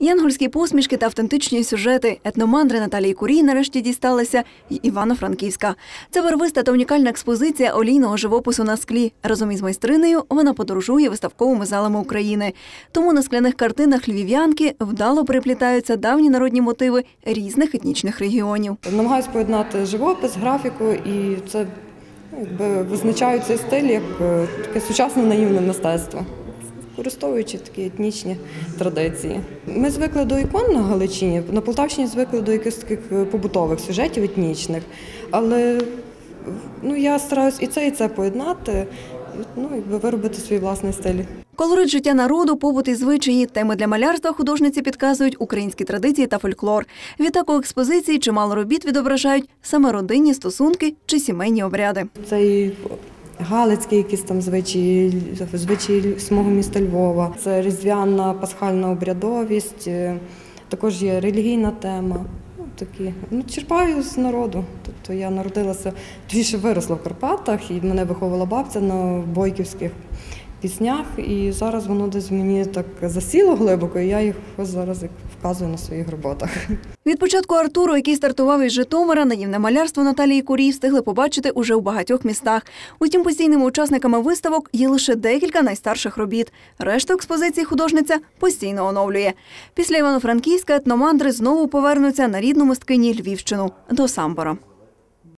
Янгольські посмішки та автентичні сюжети етномандри Наталії Курій нарешті дісталися й Івано-Франківська. Це барвиста та унікальна експозиція олійного живопису на склі. Разом із майстринею вона подорожує виставковими залами України. Тому на скляних картинах львів'янки вдало переплітаються давні народні мотиви різних етнічних регіонів. Намагаюсь поєднати живопис, графіку, і це ну, якби визначаю цей стиль як е, таке сучасне наївне мистецтво, використовуючи такі етнічні традиції. Ми звикли до ікон на Галичині, на Полтавщині звикли до якихось таких е, побутових сюжетів етнічних, але ну, я стараюсь і це, і це поєднати, ну, якби виробити свій власний стиль. Колорит життя народу, побут і звичаї, теми для малярства художниці підказують українські традиції та фольклор. Відтак у експозиції чимало робіт відображають саме родинні стосунки чи сімейні обряди. Це і галицькі якісь там звичаї, звичаї самого міста Львова. Це різдвяна пасхальна обрядовість, е, також є релігійна тема. Ну, такі. Ну, черпаю з народу. Тобто я народилася, точніше виросла в Карпатах, і мене виховувала бабця на бойківських піснях. І зараз воно десь мені так засіло глибоко, і я їх зараз як вказую на своїх роботах. Від початку Артуру, який стартував із Житомира, наївне малярство Наталії Курій встигли побачити уже у багатьох містах. Утім, постійними учасниками виставок є лише декілька найстарших робіт. Решту експозиції художниця постійно оновлює. Після Івано-Франківська етномандри знову повернуться на рідну мисткині Львівщину до Самбора.